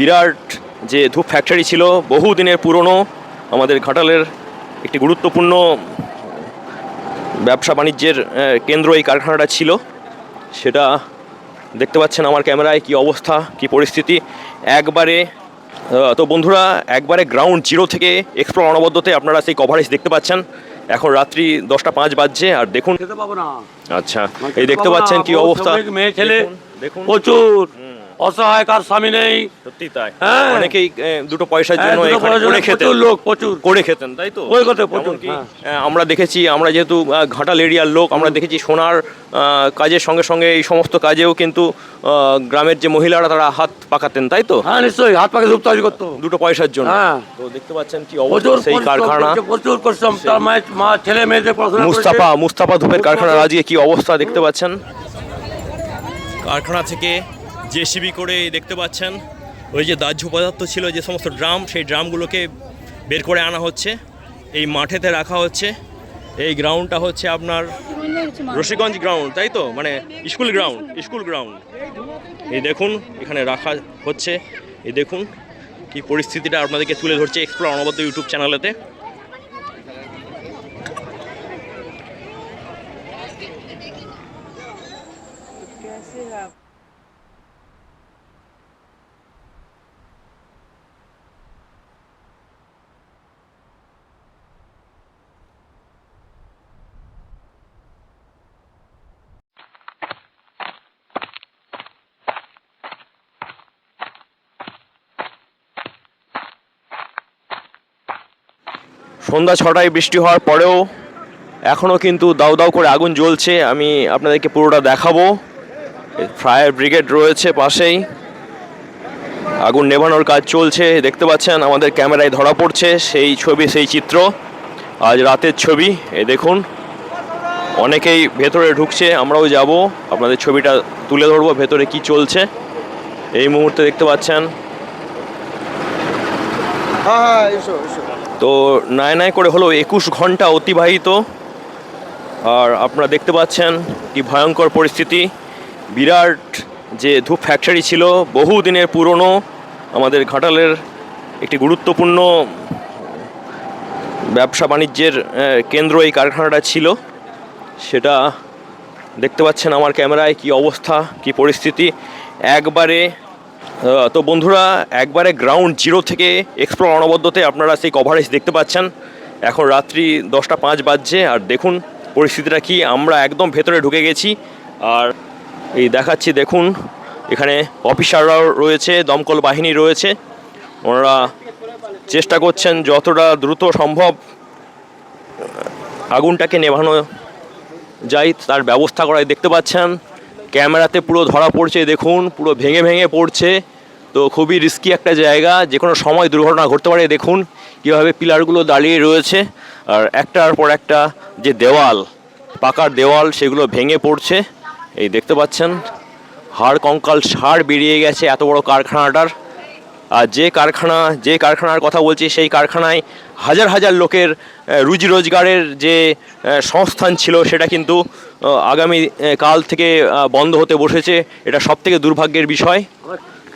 বিরাট যে ধূপ ফ্যাক্টরি ছিল বহু দিনের পুরনো আমাদের ঘাটালের একটি গুরুত্বপূর্ণ ব্যবসা বাণিজ্যের কেন্দ্র এই কারখানাটা ছিল। সেটা দেখতে পাচ্ছেন আমার ক্যামেরায় কি অবস্থা কি পরিস্থিতি। একবারে তো বন্ধুরা একবারে গ্রাউন্ড জিরো থেকে এক্সপ্লোর অনবদ্যতে আপনারা সেই কভারেজ দেখতে পাচ্ছেন। এখন রাত্রি দশটা পাঁচ বাজছে আর দেখুন আচ্ছা এই দেখতে পাচ্ছেন কি অবস্থা। মেয়ে ছেলে। প্রচুর। অসহায় কার স্বামী নেই। সত্যি তাই। হ্যাঁ। অনেকেই দুটো পয়সার হ্যাঁ, জন্য দুটো এখানে পয়সার করে জন্য খেতেন লোক প্রচুর। করে খেতেন তাই তো? ওই কথা, প্রচুর, হ্যাঁ। আমরা দেখেছি আমরা যেহেতু ঘাটাল এরিয়ার লোক আমরা দেখেছি সোনার কাজের সঙ্গে সঙ্গে এই সমস্ত কাজেও কিন্তু গ্রামের যে মহিলারা তারা হাত পাকাতেন তাই তো? হ্যাঁ নিশ্চয়ই হাত পাকে ধূপ তৈরি করতো। দুটো পয়সার জন্য। হ্যাঁ। তো দেখতে পাচ্ছেন কি অবস্থা সেই কারখানা। প্রচুর পরিশ্রম তার মায়ের মা ছেলে মেয়েদের পড়াশোনা মুস্তাফা মুস্তাফা ধূপের কারখানার। আজকে কি অবস্থা দেখতে পাচ্ছেন? কারখানা থেকে জেসিবি করে দেখতে পাচ্ছেন। ওই যে দাহ্য পদার্থ ছিল, যে সমস্ত ড্রাম, সেই ড্রামগুলোকে বের করে আনা হচ্ছে। এই মাঠেতে রাখা হচ্ছে। এই গ্রাউন্ডটা হচ্ছে আপনার রশিগঞ্জ গ্রাউন্ড তাই তো? মানে স্কুল গ্রাউন্ড স্কুল গ্রাউন্ড এই দেখুন, এখানে রাখা হচ্ছে। এই দেখুন, কি পরিস্থিতিটা আপনাদেরকে তুলে ধরছে এক্সপ্লোর অনবদ্য ইউটিউব চ্যানেলেতে সন্ধ্যা ছটায় বৃষ্টি হওয়ার পরেও এখনও কিন্তু দাউ দাউ করে আগুন জ্বলছে। আমি আপনাদেরকে পুরোটা দেখাবো। ফায়ার ব্রিগেড রয়েছে পাশেই। আগুন নেভানোর কাজ চলছে। দেখতে পাচ্ছেন, আমাদের ক্যামেরায় ধরা পড়ছে সেই ছবি, সেই চিত্র। আজ রাতের ছবি এ দেখুন। অনেকেই ভেতরে ঢুকছে, আমরাও যাব। আপনাদের ছবিটা তুলে ধরবো ভেতরে কি চলছে। এই মুহূর্তে দেখতে পাচ্ছেন। হ্যাঁ হ্যাঁ এসো এসো। তো নয় নয় করে হলো একুশ ঘণ্টা অতিবাহিত। আর আপনারা দেখতে পাচ্ছেন কি ভয়ঙ্কর পরিস্থিতি। বিরাট যে ধূপ ফ্যাক্টরি ছিল, বহু দিনের পুরনো আমাদের ঘাটালের একটি গুরুত্বপূর্ণ ব্যবসা বাণিজ্যের কেন্দ্র এই কারখানাটা ছিল। সেটা দেখতে পাচ্ছেন আমার ক্যামেরায় কি অবস্থা, কি পরিস্থিতি। একবারে তো বন্ধুরা, একবারে গ্রাউন্ড জিরো থেকে এক্সপ্লোর অনবদ্যতে আপনারা সেই কভারেজ দেখতে পাচ্ছেন। এখন রাত্রি দশটা পাঁচ বাজছে, আর দেখুন পরিস্থিতিটা কি। আমরা একদম ভেতরে ঢুকে গেছি, আর এই দেখাচ্ছি, দেখুন, এখানে অফিসাররাও রয়েছে, দমকল বাহিনী রয়েছে। ওনারা চেষ্টা করছেন যতটা দ্রুত সম্ভব আগুনটাকে নেভানো যাই তার ব্যবস্থা করায় দেখতে পাচ্ছেন। ক্যামেরাতে পুরো ধরা পড়ছে, দেখুন, পুরো ভেঙে ভেঙে পড়ছে। তো খুবই রিস্কি একটা জায়গা যে কোনো সময় দুর্ঘটনা ঘটতে পারে, দেখুন কীভাবে পিলারগুলো দাঁড়িয়ে রয়েছে। আর একটার পর একটা যে দেওয়াল পাকার দেওয়াল, সেগুলো ভেঙে পড়ছে। এই দেখতে পাচ্ছেন, হাড় কঙ্কাল সার বেরিয়ে গেছে এত বড় কারখানাটার। যে কারখানা যে কারখানার কথা বলছি সেই কারখানায় হাজার হাজার লোকের রুজি রোজগারের যে সংস্থান ছিল সেটা কিন্তু আগামী কাল থেকে বন্ধ হতে বসেছে। এটা সব থেকে দুর্ভাগ্যের বিষয়।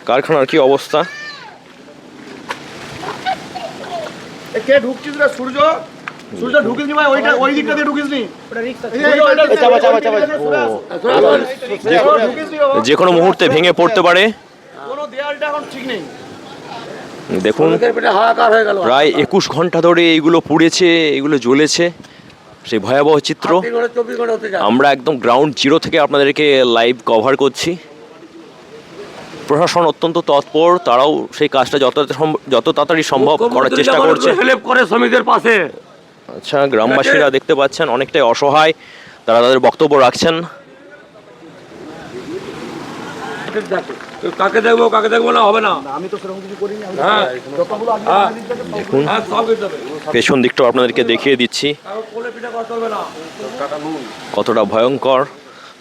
কারখানার কি অবস্থা? কে ঢুকছিস রে সূর্য? সূর্য ঢুকিস নি ভাই ওইটা ওই দিকটা দিয়ে ঢুকিস নি। চাপা চাপা চাপা। ঢুকিস নি বাবা। যে কোনো মুহূর্তে ভেঙে পড়তে পারে। কোনো দেয়ালটা এখন ঠিক নেই। দেখুন প্রায় একুশ ঘণ্টা ধরে এইগুলো পুড়েছে এগুলো জ্বলেছে। সেই ভয়াবহ চিত্র। আমরা একদম গ্রাউন্ড জিরো থেকে আপনাদেরকে লাইভ কভার করছি। প্রশাসন অত্যন্ত তৎপর তারাও সেই কাজটা যত যত তাড়াতাড়ি সম্ভব করার চেষ্টা করছে। হেল্প করে শ্রমিকদের পাশে। আচ্ছা গ্রামবাসীরা দেখতে পাচ্ছেন অনেকটাই অসহায় তারা তাদের বক্তব্য রাখছেন। কাকে দেখব কাকে দেখব না হবে না। আমি তো সেরকম কিছু করিনি হ্যাঁ। হ্যাঁ। হ্যাঁ সব দিতে হবে। পেছন দিকটাও আপনাদেরকে দেখিয়ে দিচ্ছি। কতটা ভয়ঙ্কর।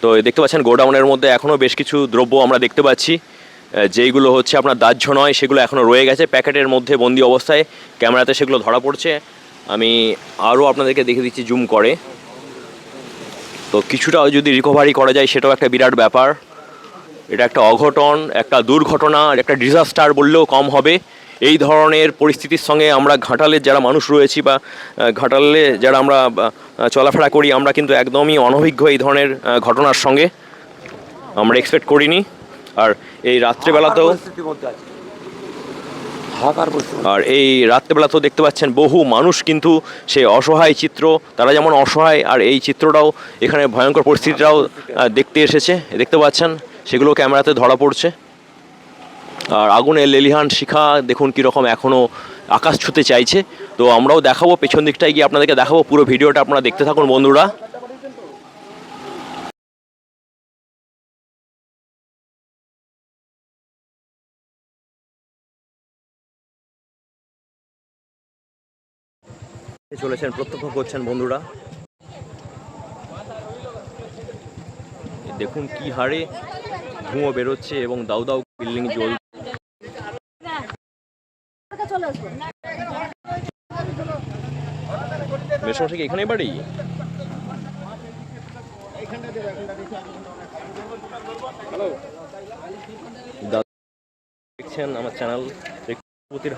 তো দেখতে পাচ্ছেন গোডাউনের মধ্যে এখনও বেশ কিছু দ্রব্য আমরা দেখতে পাচ্ছি। যেইগুলো হচ্ছে আপনার দাহ্য নয় সেগুলো এখনও রয়ে গেছে। প্যাকেটের মধ্যে বন্দি অবস্থায় ক্যামেরাতে সেগুলো ধরা পড়ছে। আমি আরও আপনাদেরকে দেখে দিচ্ছি জুম করে। তো কিছুটা যদি রিকভারি করা যায় সেটাও একটা বিরাট ব্যাপার। এটা একটা অঘটন একটা দুর্ঘটনা একটা ডিজাস্টার বললেও কম হবে। এই ধরনের পরিস্থিতির সঙ্গে আমরা ঘাটালের যারা মানুষ রয়েছি বা ঘাটালে যারা আমরা চলাফেরা করি আমরা কিন্তু একদমই অনভিজ্ঞ এই ধরনের ঘটনার সঙ্গে। আমরা এক্সপেক্ট করিনি। আর এই রাত্রেবেলাতেও আর এই রাত্রেবেলাতেও দেখতে পাচ্ছেন বহু মানুষ কিন্তু সেই অসহায় চিত্র তারা যেমন অসহায় আর এই চিত্রটাও এখানে ভয়ঙ্কর পরিস্থিতিটাও দেখতে এসেছে। দেখতে পাচ্ছেন সেগুলো ক্যামেরাতে ধরা পড়ছে। আর আগুনের লেলিহান শিখা দেখুন কীরকম এখনও আকাশ ছুতে চাইছে। তো আমরাও দেখাবো, পেছন দিকটায় গিয়ে আপনাদেরকে দেখাবো, পুরো ভিডিওটা আপনারা দেখতে থাকুন বন্ধুরা। চলেছেন, প্রত্যক্ষ করছেন বন্ধুরা। দেখুন কি হারে ধুঁয়ো বেরোচ্ছে এবং দাউ দাউ বিল্ডিং আসব মেসমশাই কি এখানেই বাড়ি? দেখছেন আমার চ্যানেল প্রতির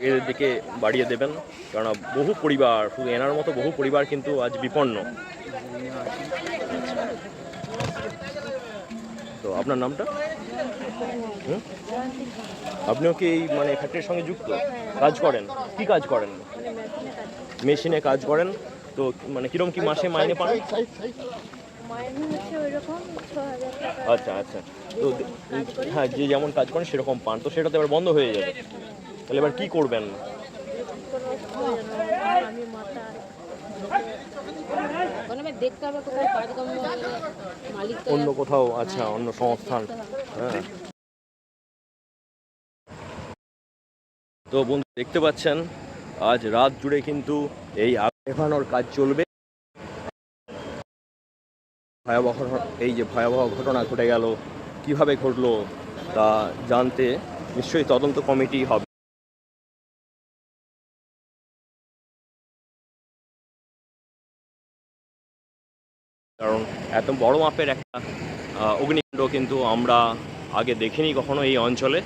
এর দিকে বাড়িয়ে দেবেন। কারণ বহু পরিবার শুধু এনার মতো বহু পরিবার কিন্তু আজ বিপন্ন তো আপনার নামটা? আপনিও কি এই মানে ফ্যাক্টরির সঙ্গে যুক্ত? কাজ করেন? কি কাজ করেন? মেশিনে কাজ করেন? তো মানে কিরম কি মাসে মাইনে পান? আচ্ছা আচ্ছা। তো হ্যাঁ যে যেমন কাজ করেন সেরকম পান। তো সেটা তো এবার বন্ধ হয়ে যাবে। তাহলে এবার কি করবেন? দেখতে হবে অন্য কোথাও আচ্ছা অন্য সংস্থান। হ্যাঁ। তো বন্ধু, দেখতে পাচ্ছেন, আজ রাত জুড়ে কিন্তু এই আগ নেভানোর কাজ চলবে। ভয়াবহ এই যে ভয়াবহ ঘটনা ঘটে গেল, কীভাবে ঘটলো তা জানতে নিশ্চয়ই তদন্ত কমিটি হবে। এত বড় মাপের একটা অগ্নিকাণ্ড কিন্তু আমরা আগে দেখিনি কখনো এই অঞ্চলে।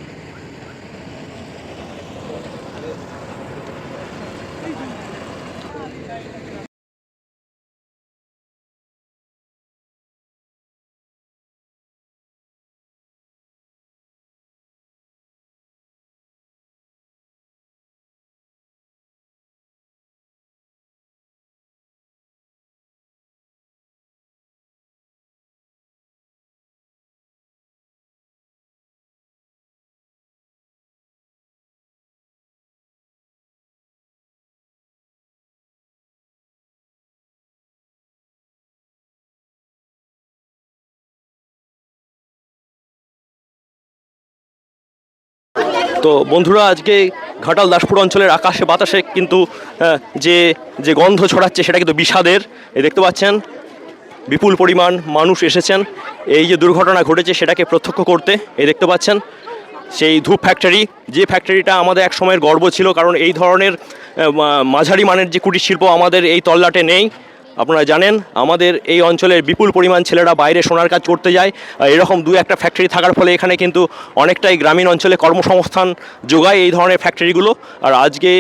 তো বন্ধুরা, আজকে ঘাটাল দাসপুর অঞ্চলের আকাশে বাতাসে কিন্তু যে যে গন্ধ ছড়াচ্ছে সেটা কিন্তু বিষাদের। এই দেখতে পাচ্ছেন, বিপুল পরিমাণ মানুষ এসেছেন। এই যে দুর্ঘটনা ঘটেছে সেটাকে প্রত্যক্ষ করতে, এই দেখতে পাচ্ছেন, সেই ধূপ ফ্যাক্টরি যে ফ্যাক্টরিটা আমাদের এক সময়ের গর্ব ছিল, কারণ এই ধরনের মাঝারি মানের যে কুটির শিল্প আমাদের এই তল্লাটে নেই। আপনারা জানেন, আমাদের এই অঞ্চলের বিপুল পরিমাণ ছেলেরা বাইরে সোনার কাজ করতে যায়। এরকম দু একটা ফ্যাক্টরি থাকার ফলে এখানে কিন্তু অনেকটাই গ্রামীণ অঞ্চলে কর্মসংস্থান যোগায় এই ধরনের ফ্যাক্টরিগুলো আর আজকে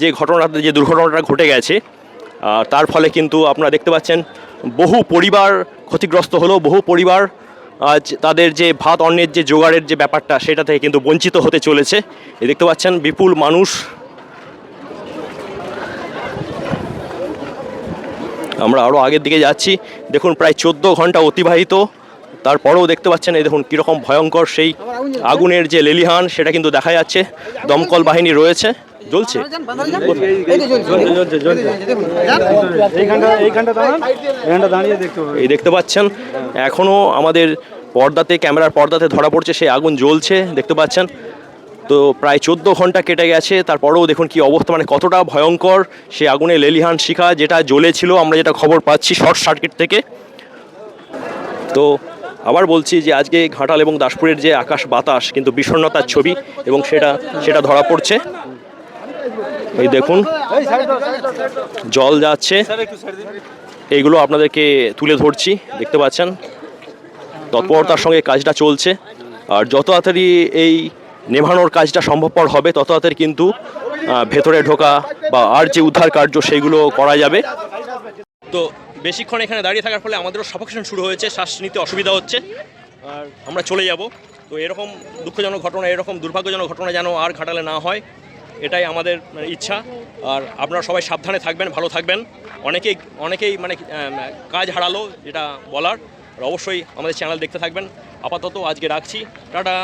যে ঘটনাটা, যে দুর্ঘটনাটা ঘটে গেছে আর তার ফলে কিন্তু আপনারা দেখতে পাচ্ছেন, বহু পরিবার ক্ষতিগ্রস্ত হলো, বহু পরিবার আজ তাদের যে ভাত অন্নের যে জোগাড়ের যে ব্যাপারটা, সেটা থেকে কিন্তু বঞ্চিত হতে চলেছে। দেখতে পাচ্ছেন, বিপুল মানুষ আমরা আরও আগের দিকে যাচ্ছি। দেখুন, প্রায় চোদ্দ ঘণ্টা অতিবাহিত। তারপরেও দেখতে পাচ্ছেন, এই দেখুন, কীরকম ভয়ঙ্কর সেই আগুনের যে লেলিহান, সেটা কিন্তু দেখা যাচ্ছে। দমকল বাহিনী রয়েছে। জ্বলছে? এই দেখতে পাচ্ছেন এখনও আমাদের পর্দাতে, ক্যামেরার পর্দাতে ধরা পড়ছে, সেই আগুন জ্বলছে। দেখতে পাচ্ছেন তো প্রায় চোদ্দ ঘণ্টা কেটে গেছে। তারপরেও দেখুন কি অবস্থা মানে কতটা ভয়ঙ্কর। সে আগুনে লেলিহান শিখা যেটা জ্বলেছিল, আমরা যেটা খবর পাচ্ছি শর্ট সার্কিট থেকে। তো আবার বলছি যে আজকে ঘাটাল এবং দাসপুরের যে আকাশ বাতাস, কিন্তু বিষণ্ণতার ছবি এবং সেটা সেটা ধরা পড়ছে। এই দেখুন, জল যাচ্ছে। এইগুলো আপনাদেরকে তুলে ধরছি, দেখতে পাচ্ছেন? তৎপরতার সঙ্গে কাজটা চলছে। আর যত তাড়াতাড়ি এই নেভানোর কাজটা সম্ভবপর হবে তত তাড়াতাড়ি কিন্তু ভেতরে ঢোকা বা আর যে উদ্ধার কার্য সেইগুলো করা যাবে। তো বেশিক্ষণ এখানে দাঁড়িয়ে থাকার ফলে আমাদেরও সাফোকেশন শুরু হয়েছে শ্বাস নিতে অসুবিধা হচ্ছে। আর আমরা চলে যাব। তো এরকম দুঃখজনক ঘটনা এরকম দুর্ভাগ্যজনক ঘটনা যেন আর ঘাটালে না হয় এটাই আমাদের মানে, ইচ্ছা। আর আপনারা সবাই সাবধানে থাকবেন ভালো থাকবেন। অনেকেই অনেকেই মানে কাজ হারালো যেটা বলার। আর অবশ্যই আমাদের চ্যানেল দেখতে থাকবেন। আপাতত আজকে রাখছি। টাটা!